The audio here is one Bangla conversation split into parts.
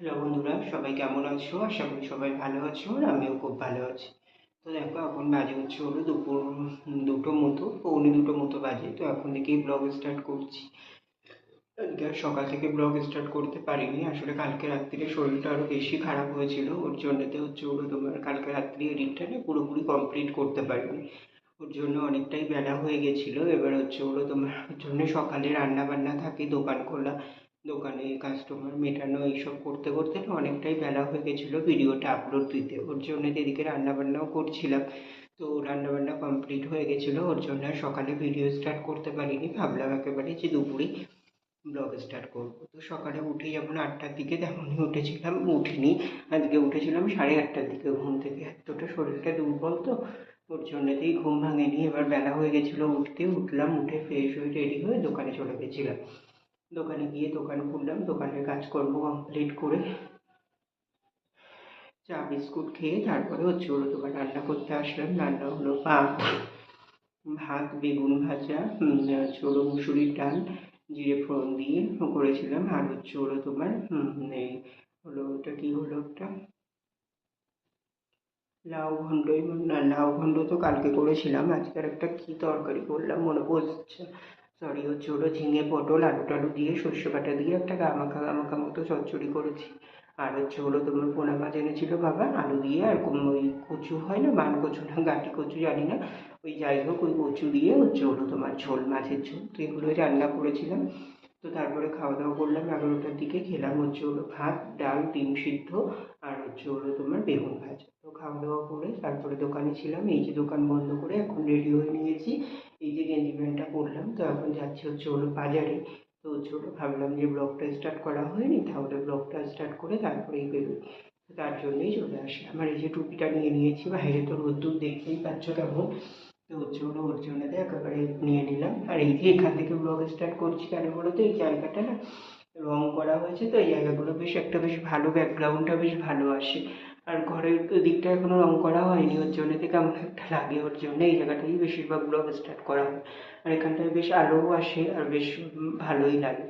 হ্যালো বন্ধুরা, সবাই কেমন আছো? আশা করি সবাই ভালো আছো আর আমিও খুব ভালো আছি। তো দেখো, এখন বাজে হচ্ছে হলো দুপুর দুটো মতো, পৌনে দুটো মতো বাজে। তো এখন থেকেই ব্লগ স্টার্ট করছি। সকাল থেকে ব্লগ স্টার্ট করতে পারিনি। আসলে কালকে রাত্রিরে শরীরটা আরও বেশি খারাপ হয়েছিল। ওর জন্যতে হচ্ছে হলো তোমার কালকে রাত্রি এডিটটা না পুরোপুরি কমপ্লিট করতে পারিনি। ওর জন্য অনেকটাই বেলা হয়ে গেছিল। এবার হচ্ছে হলো তোমার ওর জন্য সকালে রান্না বান্না থাকে, দোকান খোলা। দোকানে কাস্টমার মেটানো এইসব করতে করতে না অনেকটাই বেলা হয়ে গেছিল। ভিডিওটা আপলোড দিতে। ওর জন্য এদিকে রান্নাবান্নাও করছিলাম, তো রান্নাবান্না কমপ্লিট হয়ে গেছিল। ওর জন্য আর সকালে ভিডিও স্টার্ট করতে পারিনি। ভাবলাম একেবারে যে দুপুরেই ব্লগ স্টার্ট করব। তো সকালে উঠে যেমন আটটার দিকে তেমনই উঠেছিলাম। উঠিনি। আজকে উঠেছিলাম সাড়ে আটটার দিকে ঘুম থেকে। এতটা শরীরটা দুর্বল তো। ওর জন্যতেই ঘুম ভাঙেনি। এবার বেলা হয়ে গেছিল উঠতে। উঠলাম, উঠে ফ্রেশ হয়ে রেডি হয়ে দোকানে চলে গেছিলাম। দোকানে গিয়ে দোকান খুললাম, দোকানের কাজকর্ম কমপ্লিট করে চা, বিস্কুট খেয়ে তারপরে হচ্ছে হলো দোকান রান্না করতে আসলাম। রান্না হলো ভাত ভাত, বেগুন ভাজা হলো মুসুরির ডাল, জিরে ফোড়ন দিয়ে করেছিলাম। আর হচ্ছে হলো তোমার হলো, ওটা কি হলো ওটা? লাউ ঘন্টই না, লাউ ঘন্ট তো কালকে করেছিলাম। আজকে একটা কী তরকারি করলাম মনে পড়ছে সরি হচ্ছে ওটা ঝিঙে পটল আলু টালু দিয়ে সর্ষে বাটা দিয়ে একটা গামাখা গামাখা মতো চচ্চড়ি করেছি। আর হচ্ছে হলো তোমার পোনা মাছ এনেছিল বাবা, আলু দিয়ে আর ওই কচু হয় না, মান কচু না, গাটি কচু জানি না। ওই যাই হোক, ওই কচু দিয়ে হচ্ছে হলো তোমার ঝোল, মাছের ঝোল। তো এগুলোই রান্না করেছিলাম। তো তারপরে খাওয়া দাওয়া করলাম, এগারোটার দিকে খেলাম হচ্ছে হলো ভাত, ডাল, ডিম সিদ্ধ আর হচ্ছে হলো তোমার বেগুন ভাজা। তো খাওয়া দাওয়া করে তারপরে দোকানে ছিলাম, এই যে দোকান বন্ধ করে এখন রেডি হয়ে নিয়েছি। এই যে গেঞ্জি প্যান্টটা পরলাম তো এখন যাচ্ছি হচ্ছে হলো বাজারে। তো হচ্ছে হলো ভাবলাম যে ব্লগটা স্টার্ট করা হয়নি, তাহলে ব্লগটা স্টার্ট করে তারপরেই বেরোই। তো তার জন্যই চলে আসলাম আর এই যে টুপিটা নিয়ে নিয়েছি, বাইরে তো রোদ্দুর দেখতেই পাচ্ছ কেমন। তো হলো ওর জন্য একেবারে নিয়ে নিলাম। আর এই যে এখান থেকে ব্লগ স্টার্ট করছি কেন বলো তো? এই জায়গাটা না রং করা হয়েছে তো, এই জায়গাগুলো বেশ একটা বেশ ভালো ব্যাকগ্রাউন্ডটা বেশ ভালো আসে। আর ঘরের দিকটা এখনও রং করা হয়নি, ওর জন্যতে কেমন একটা লাগে ওর জন্য। এই জায়গাটাই বেশিরভাগ ব্লগ স্টার্ট করা হয়। আর এখানটায় বেশ আলোও আসে আর বেশ ভালোই লাগে।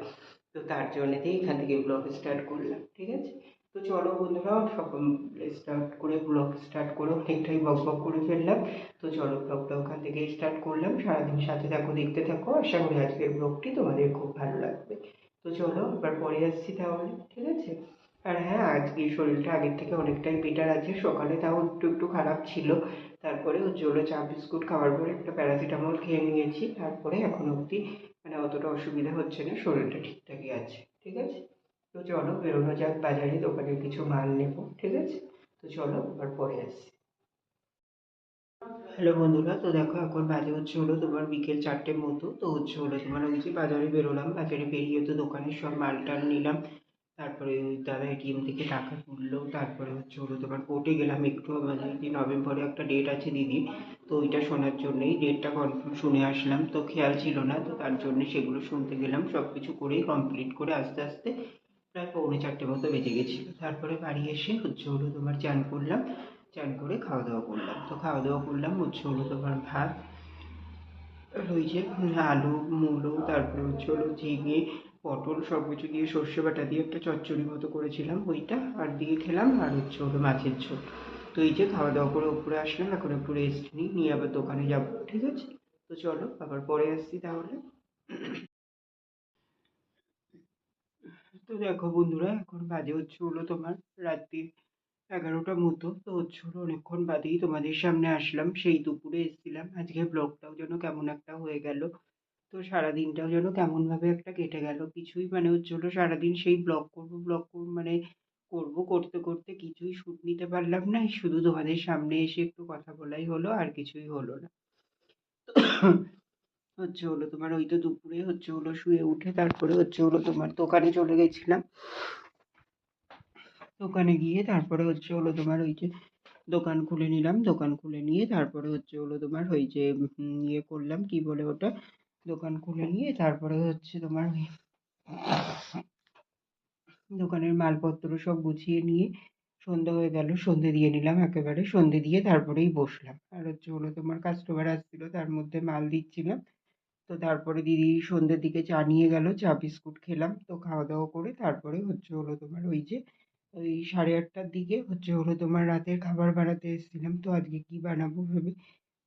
তো তার জন্যতেই এখান থেকে ব্লগ স্টার্ট করলাম, ঠিক আছে? তো চলো বন্ধুরা সকল স্টার্ট করে ব্লগ স্টার্ট করে। অনেকটাই বক বক করে ফেললাম। তো চলো ব্লগটা ওখান থেকে স্টার্ট করলাম। সারাদিন সাথে থাকো, দেখতে থাকো। আশা করি আজকের ব্লগটি তোমাদের খুব ভালো লাগবে। তো চলো, এবার পরে আসছি তাহলে, ঠিক আছে? আর হ্যাঁ আজকে শরীরটা আগের থেকে অনেকটাই বেটার আছে। সকালে তাও একটু একটু খারাপ ছিল। তারপরে ওর জন্য চা, বিস্কুট খাওয়ার পরে একটা প্যারাসিটামল খেয়ে নিয়েছি। তারপরে এখন অবধি মানে অতটা অসুবিধা হচ্ছে না, শরীরটা ঠিকঠাকই আছে, ঠিক আছে? চলো বেরোনো যাক বাজারে, দোকানে কিছু মাল নেব, ঠিক আছে? তো চলো, এবার পরে আসছি হ্যালো বন্ধুরা, তো দেখো এখন বাজে হচ্ছে হলো তোমার বিকেল চারটের মতো, তো হচ্ছে হলো তোমার ওই যে বাজারে বেরোলাম, বাজারে বেরিয়ে তো দোকানের সব মাল টাল নিলাম, তারপরে ওই দাদা এটিএম থেকে টাকা তুললো, তারপরে হচ্ছে হলো তোমার কোর্টে গেলাম একটু, আমাদের যে নভেম্বরে একটা ডেট আছে দিদি তো ওইটা শোনার জন্যই ডেটটা কনফার্ম শুনে আসলাম, তো খেয়াল ছিল না, তো তার জন্য সেগুলো শুনতে গেলাম সব কিছু করেই কমপ্লিট করে আস্তে আস্তে প্রায় পৌনে চারটে মতো বেজে গেছিল। তারপরে বাড়ি এসে হচ্ছে হলো তোমার চান করলাম, চান করে খাওয়া দাওয়া করলাম। তো খাওয়া দাওয়া করলাম, হচ্ছে হলো তোমার ভাত, ওই যে আলু, মূলো, তারপরে হচ্ছে হলো ঝিঙে, পটল সব কিছু দিয়ে সর্ষে বাটা দিয়ে একটা চচ্চড়ি মতো করেছিলাম ওইটা আর দিয়ে খেলাম আর হচ্ছে হলো মাছের ঝোল। তো এই যে খাওয়া দাওয়া করে উপরে আসলাম, এখন একটু রেস্ট নিই, নিয়ে আবার দোকানে যাব, ঠিক আছে? তো চলো, আবার পরে আসছি তাহলে। তো দেখো বন্ধুরা, এখন বাজে হচ্ছে হলো তোমার রাত্রির এগারোটা মতো। তো হচ্ছে হলো অনেকক্ষণ বাদেই তোমাদের সামনে আসলাম। সেই দুপুরে এসেছিলাম। আজকে ব্লগটাও যেন কেমন একটা হয়ে গেল। তো সারাদিনটাও যেন কেমনভাবে একটা কেটে গেল। কিছুই মানে হচ্ছে হলো সারাদিন সেই ব্লগ করব ব্লগ করব মানে করব করতে করতে কিছুই শ্যুট নিতে পারলাম না। শুধু তোমাদের সামনে এসে একটু কথা বলাই হলো আর কিছুই হলো না। হচ্ছে হলো তোমার ওই তো দুপুরে হচ্ছে হলো শুয়ে উঠে তারপরে হচ্ছে হলো তোমার দোকানে চলে গেছিলাম। দোকানে গিয়ে তারপরে হচ্ছে হলো তোমার ওই যে দোকান খুলে নিলাম, দোকান খুলে নিয়ে তারপরে হচ্ছে হলো তোমার ওই যে ইয়ে করলাম, কি বলে ওটা? দোকান খুলে নিয়ে তারপরে হচ্ছে তোমার দোকানের মালপত্র সব গুছিয়ে নিয়ে সন্ধে হয়ে গেল, সন্ধে দিয়ে নিলাম একেবারে, সন্ধে দিয়ে তারপরেই বসলাম। আর হচ্ছে হলো তোমার কাস্টমার আসছিল, তার মধ্যে মাল দিচ্ছিলাম। তো তারপরে দিদি সন্ধ্যের দিকে চা নিয়ে গেল, চা বিস্কুট খেলাম, তো খাওয়া দাওয়া করে তারপরে হচ্ছে হলো তোমার ওই যে, ওই সাড়ে আটটার দিকে হচ্ছে হলো তোমার রাতের খাবার বানাতে এসেছিলাম, তো আজকে কী বানাবো ভেবে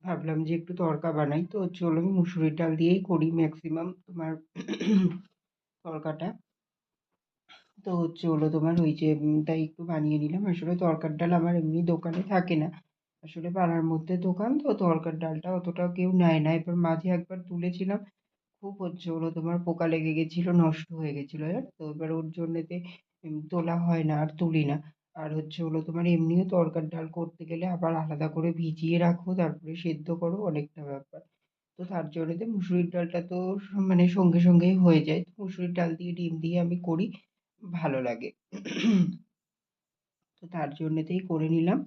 ভাবলাম যে একটু তড়কা বানাই, তো হচ্ছে হলো আমি মুসুরির ডাল দিয়েই করি ম্যাক্সিমাম তোমার তড়কাটা তো হচ্ছে হলো তোমার ওই যে তাই একটু বানিয়ে নিলাম, আসলে তড়কার ডাল আমার এমনি দোকানে থাকে না আসলে পাড়ার মধ্যে দোকান তো তরকার ডালটা অতটা কেউ নেয় না। এবার মাঝে একবার তুলেছিলাম, খুব হচ্ছে হলো তোমার পোকা লেগে গেছিল, নষ্ট হয়ে গেছিল, জানো তো? এবার ওর জন্যেতে তোলা হয় না, আর তুলি না। আর হচ্ছে হলো তোমার এমনিও তড়কার ডাল করতে গেলে আবার আলাদা করে ভিজিয়ে রাখো, তারপরে সেদ্ধ করো, অনেকটা ব্যাপার। তো তার জন্যতে মুসুরির ডালটা তো মানে সঙ্গে সঙ্গেই হয়ে যায়। তো মুসুরির ডাল দিয়ে, ডিম দিয়ে আমি করি, ভালো লাগে। তো তার জন্যেতেই করে নিলাম।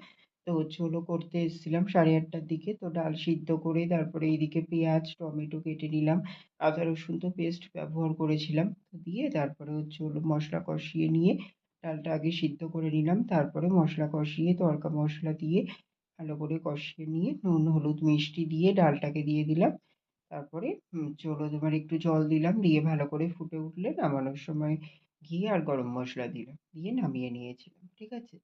তো হলো করতে এসেছিলাম সাড়ে আটটার দিকে। তো ডাল সিদ্ধ করে তারপরে এইদিকে পেঁয়াজ, টমেটো কেটে নিলাম। আদা, রসুন তো পেস্ট ব্যবহার করেছিলাম। দিয়ে তারপরে হচ্ছে হলো মশলা কষিয়ে নিয়ে ডালটা আগে সিদ্ধ করে নিলাম। তারপরে মশলা কষিয়ে তড়কা মশলা দিয়ে ভালো করে কষিয়ে নিয়ে নুন, হলুদ, মিষ্টি দিয়ে ডালটাকে দিয়ে দিলাম। তারপরে চলো তোমার একটু জল দিলাম। দিয়ে ভালো করে ফুটে উঠলে নামানোর সময় ঘি আর গরম মশলা দিলাম। দিয়ে নামিয়ে নিয়েছিলাম। ঠিক আছে?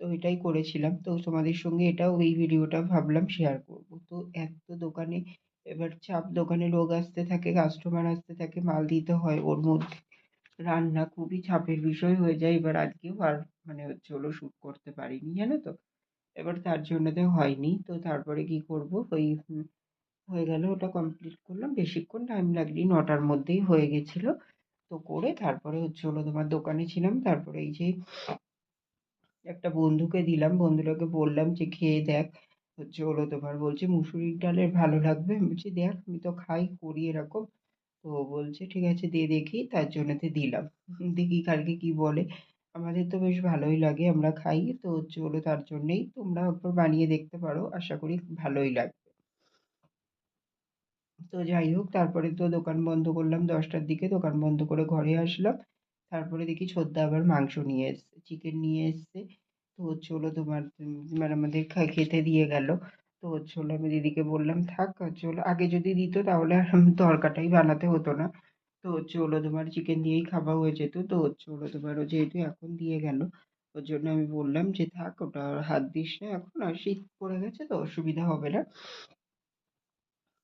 তো এটাই করেছিলাম। তো তোমাদের সঙ্গে এটাও এই ভিডিওটা ভাবলাম শেয়ার করব। তো এত দোকানে এবার চাপ, দোকানে লোক আসতে থাকে কাস্টমার আসতে থাকে, মাল দিতে হয়, ওর মধ্যে রান্না খুবই চাপের বিষয় হয়ে যায়। এবার আজকেও আর মানে হচ্ছে হলো শ্যুট করতে পারিনি, জানো তো? এবার তার জন্যতে হয়নি। তো তারপরে কী করব? ওই হয়ে গেল, ওটা কমপ্লিট করলাম। বেশিক্ষণ টাইম লাগেনি নটার মধ্যেই হয়ে গেছিল। তো করে তারপরে হচ্ছে হলো তোমার দোকানে ছিলাম। তারপরে এই যে একটা বন্ধুকে দিলাম বন্ধুটাকে বললাম যে, খেয়ে দেখ। হচ্ছে হলো তোমার বলছে, মুসুরির ডালের ভালো লাগবে? আমি বলছি, দেখ, আমি তো খাই, করি এরকম। তো বলছে, ঠিক আছে, দে দেখি। তার জন্যতে দিলাম। দেখি কালকে কী বলে। আমাদের তো বেশ ভালোই লাগে, আমরা খাই। তো হচ্ছে হলো তার জন্যেই তোমরা একবার বানিয়ে দেখতে পারো, আশা করি ভালোই লাগবে। তো যাই হোক, তারপরে তো দোকান বন্ধ করলাম, দশটার দিকে দোকান বন্ধ করে ঘরে আসলাম। তারপরে দেখি ছোদ্দা আবার মাংস নিয়ে এসছে চিকেন নিয়ে এসছে। তো হচ্ছে হলো তোমার মানে আমাদের খেতে দিয়ে গেল। তো হচ্ছে হলো আমি দিদিকে বললাম, থাক, হচ্ছে হলো, আগে যদি দিত তাহলে আর তড়কাটাই বানাতে হতো না। তো হচ্ছে হলো তোমার চিকেন দিয়েই খাওয়া হয়ে যেত। তো হচ্ছে হলো তোমার যেহেতু এখন দিয়ে গেল, ওর জন্য আমি বললাম যে, থাক, ওটা হাত দিস না এখন, আর শীত পড়ে গেছে তো, অসুবিধা হবে না।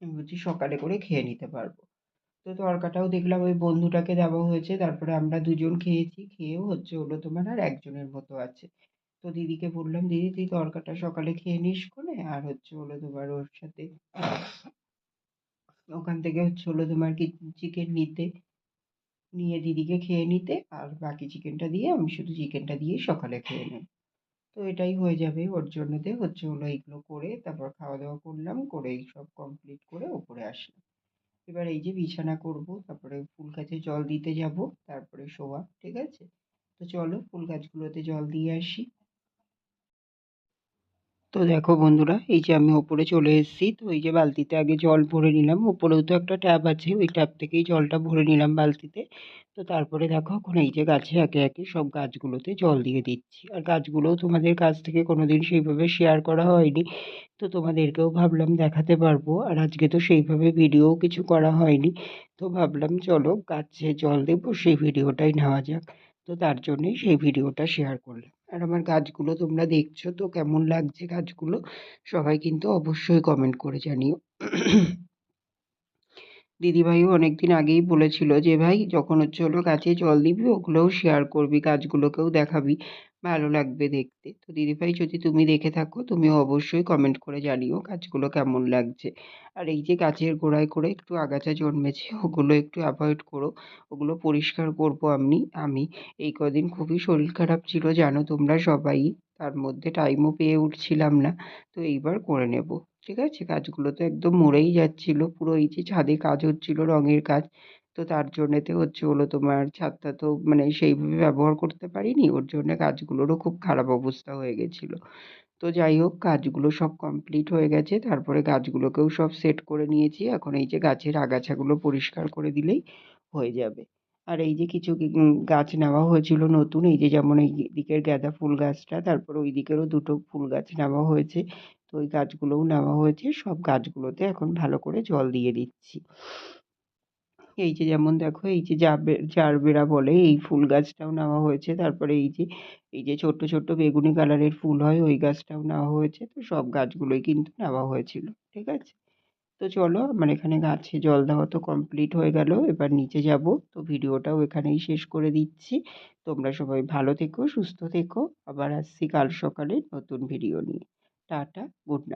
আমি বলছি, সকালে করে খেয়ে নিতে পারব। তো তড়কাটাও দেখলাম ওই বন্ধুটাকে দেওয়া হয়েছে, তারপরে আমরা দুজন খেয়েছি, খেয়েও হচ্ছে হলো তোমার আর একজনের মতো আছে। তো দিদিকে বললাম, দিদি, তুই তড়কাটা সকালে খেয়ে নিস কোনে আর হচ্ছে হলো তোমার ওর সাথে ওখান থেকে হচ্ছে হলো তোমার কি চিকেন নিতে, নিয়ে দিদিকে খেয়ে নিতে, আর বাকি চিকেনটা দিয়ে আমি শুধু চিকেনটা দিয়ে সকালে খেয়ে নেব। তো এটাই হয়ে যাবে ওর জন্যতে হচ্ছে হলো এইগুলো করে, তারপর খাওয়া দাওয়া করলাম করে এই সব কমপ্লিট করে ওপরে আসলাম। এবার এই যে বিছানা করব, তারপরে ফুল গাছে জল দিতে যাব, তারপরে শোয়া, ঠিক আছে? তো চলো ফুল গাছগুলোতে জল দিয়ে আসি। তো দেখো বন্ধুরা, এই যে আমি ওপরে চলে এসেছি। তো এই যে বালতিতে আগে জল ভরে নিলাম। ওপরেও তো একটা ট্যাপ আছে, ওই ট্যাপ থেকেই জলটা ভরে নিলাম বালতিতে। তো তারপরে দেখো, এখন এই যে গাছে একে একে সব গাছগুলোতে জল দিয়ে দিচ্ছি। আর গাছগুলোও তোমাদের কাছ থেকে কোনো দিন সেইভাবে শেয়ার করা হয়নি। তো তোমাদেরকেও ভাবলাম দেখাতে পারব। আর আজকে তো সেইভাবে ভিডিও কিছু করা হয়নি। তো ভাবলাম, চলো গাছে জল দেবো, সেই ভিডিওটাই নেওয়া যাক। তো তার জন্যেই সেই ভিডিওটা শেয়ার করলাম। আর আমার গাছগুলো তোমরা দেখছ তো কেমন লাগছে গাছগুলো, সবাই কিন্তু অবশ্যই কমেন্ট করে জানিও। দিদিভাইও অনেক দিন আগেই বলেছিল যে, ভাই, যখন হচ্ছে হলো গাছে জল দিবি, ওগুলোও শেয়ার করবি, গাছগুলোকেও দেখাবি। ভালো লাগবে দেখতে। তো দিদিভাই, যদি তুমি দেখে থাকো, তুমিও অবশ্যই কমেন্ট করে জানিও গাছগুলো কেমন লাগছে। আর এই যে গাছের গোড়ায় করে একটু আগাছা জন্মেছে, ওগুলো একটু অ্যাভয়েড করো। ওগুলো পরিষ্কার করব আমি আমি। এই কদিন খুবই শরীর খারাপ ছিল, জানো তোমরা সবাই। তার মধ্যে টাইমও পেয়ে উঠছিলাম না, তো এইবার করে নেব। ঠিক আছে? কাজগুলো তো একদম মরেই যাচ্ছিল, পুরো এই যে ছাদে কাজ হচ্ছিল, রঙের কাজ। তো তার জন্যেতে হচ্ছে হলো তোমার ছাদটা তো মানে সেইভাবে ব্যবহার করতে পারিনি। ওর জন্যে গাছগুলোরও খুব খারাপ অবস্থা হয়ে গেছিল। তো যাই হোক, কাজগুলো সব কমপ্লিট হয়ে গেছে। তারপরে গাছগুলোকেও সব সেট করে নিয়েছি। এখন এই যে গাছের আগাছাগুলো পরিষ্কার করে দিলেই হয়ে যাবে। আর এই যে কিছু গাছ নেওয়া হয়েছিল নতুন, এই যে যেমন এই দিকের গাঁদা ফুল গাছটা, তারপর ওই দিকেরও দুটো ফুল গাছ নেওয়া হয়েছে। তো ওই গাছগুলোও নেওয়া হয়েছে। সব গাছগুলোতে এখন ভালো করে জল দিয়ে দিচ্ছি। এই যে যেমন দেখো, এই যে জাবে, জারবেরা বলে, এই ফুল গাছটাও নেওয়া হয়েছে। তারপরে এই যে এই যে ছোট্ট ছোট্ট বেগুনি কালারের ফুল হয়, ওই গাছটাও নেওয়া হয়েছে। তো সব গাছগুলোই কিন্তু নেওয়া হয়েছিল, ঠিক আছে? তো চলো, আমার এখানে গাছে জল দেওয়া তো কমপ্লিট হয়ে গেল। এবার নিচে যাব। তো ভিডিওটাও এখানেই শেষ করে দিচ্ছি। তোমরা সবাই ভালো থেকো, সুস্থ থেকো। আবার আসছি কাল সকালে নতুন ভিডিও নিয়ে। Tata good night